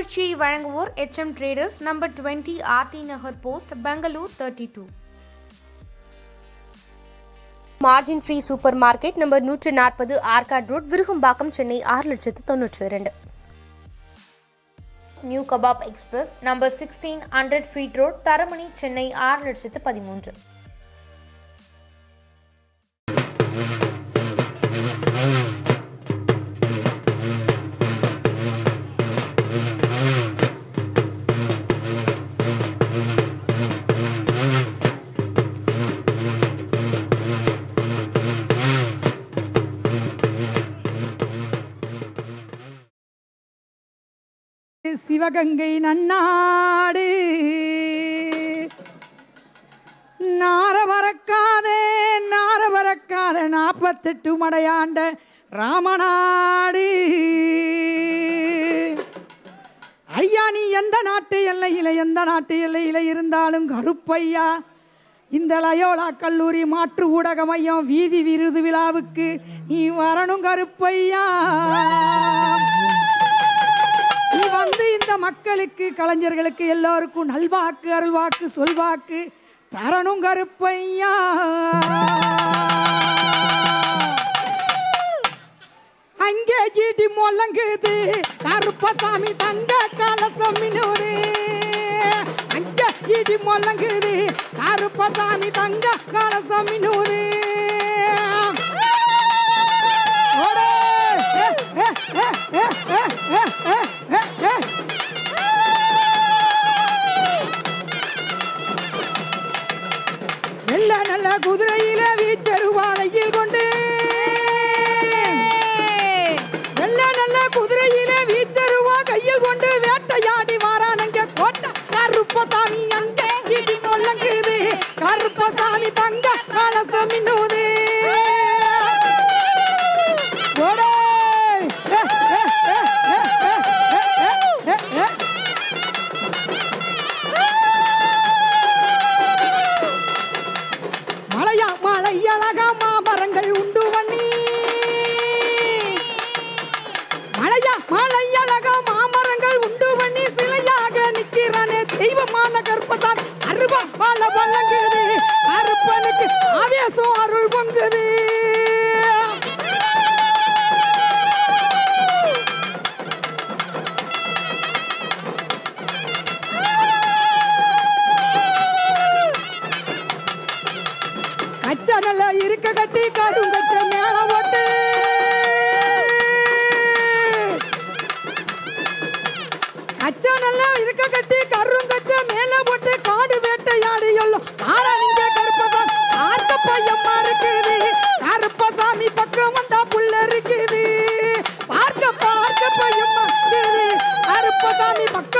நிகழ்ச்சியை வழங்குவோர் H M traders number twenty R T Nagar post Bangalore thirty two margin free super market number நூற்று நாற்பது Arcot road Virugambakkam Chennai ஆறு லட்சத்து தொன்னூற்றி இரண்டு. New kebab express number sixteen hundred feet road Taramani Chennai ஆறு லட்சத்து பதிமூன்று. சிவகங்கை நன்னாடு. நார வரக்காதே நார வரக்காத நாற்பத்தெட்டு மடையாண்ட ராமநாடு. ஐயா நீ எந்த நாட்டு எல்லையில் எந்த நாட்டு எல்லையில் இருந்தாலும் கருப்பையா. இந்த லயோலா கல்லூரி மாற்று ஊடக மையம் வீதி விருது விழாவுக்கு நீ வரணும் கருப்பையா. வந்து இந்த மக்களுக்கு கலைஞர்களுக்கு எல்லோருக்கும் நல்வாக்கு அருள்வாக்கு சொல்வாக்கு. தரணும் கருப்பையா. அங்கே ஜீட்டி முழங்குது. கருப்பசாமி தங்க கலசமினூரு அங்கே ஜீட்டி முழங்குது. கருப்பசாமி தங்க கலசமினூரு நல்ல குதிரையில வீச்சருவாதையில் கொண்டு. நல்ல நல்ல குதிரையில வீச்சருவா கையில் கொண்டு வேட்டையாடி வாரானங்க கோட்டை கருப்பசாமி அங்க இடி முழங்குது கருப்பசாமி தங்க கலசம் இன்னுது மலையா மலை மாமரங்கள் உண்டு பண்ணி சிலையாக நிக்கிறானே தெய்வமான கருப்பதான் அருவா வாழ வழங்குது. அருப்பனுக்கு ஆவேசம் அருள் பொங்குது. கச்சா நல்லா இருக்க கட்டி காடும் கச்ச மேல ஓட்டு கச்சா நல்லா இருக்க கட்டி கரும் கச்ச மேல போட்டு காடு வேட்டையாடி எல்லாம் ஆரணிங்க கருப்பசாமி ஆர்த்த பையம்மா இருக்குது. கருப்பசாமி பக்கம் வந்தா புள்ள இருக்குது பார்க்க பார்க்க பையம்மா இருக்குது. கருப்பசாமி பக்கம்